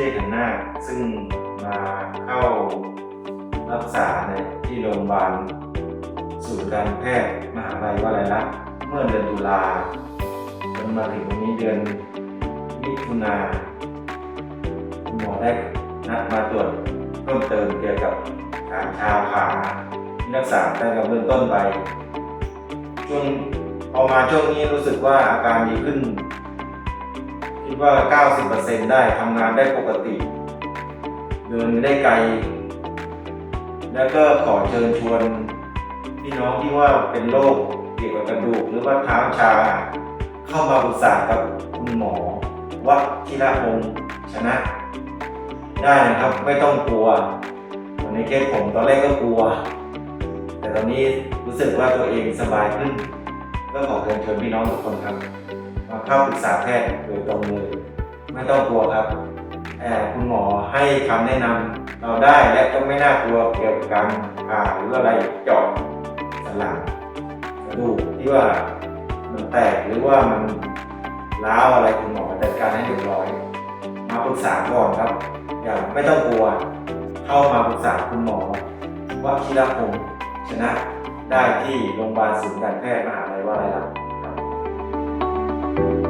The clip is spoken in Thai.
ทศหันหน้า ซึ่งมาเข้ารักษาในที่โรงพยาบาลศูนย์การแพทย์มหาวิทยาลัยลักษณ์เมื่อเดือนตุลาจนมาถึงวันนี้เดือนมิถุนาคุณหมอได้นัดมาตรวจเพิ่มเติมเกี่ยวกับการชาขาที่รักษาได้กับเบื้องต้นไปช่วงพอมาช่วงนี้รู้สึกว่าอาการดีขึ้น คิดว่า 90%ได้ทำงานได้ปกติ เดินได้ไกล แล้วก็ขอเชิญชวนพี่น้องที่ว่าเป็นโรคเกี่ยวกับกระดูกหรือว่าเท้าชา เข้ามาปรึกษากับคุณหมอ วัชิระพงศ์ชนะ ได้นะครับไม่ต้องกลัวเหมือนในเคสผมตอนแรกก็กลัว แต่ตอนนี้รู้สึกว่าตัวเองสบายขึ้นก็ขอเชิญชวนพี่น้องทุกคนครับ เข้าปรึกษาแพทย์โดยตรงเลยไม่ต้องกลัวครับเอ่อคุณหมอให้คำแนะนำเราได้และก็ไม่น่ากลัวเกี่ยวกับการผ่าหรืออะไรเจาะสันหลังกระดูกที่ว่ามันแตกหรือว่ามันร้าวอะไรคุณหมอจัดการให้เรียบร้อย มาปรึกษาก่อนครับ อย่าไม่ต้องกลัว เข้ามาปรึกษาคุณหมอวชิรพงศ์ชนะได้ที่โรงพยาบาลศูนย์การแพทย์มหาลัยวลัยลัก ษณ์ครับ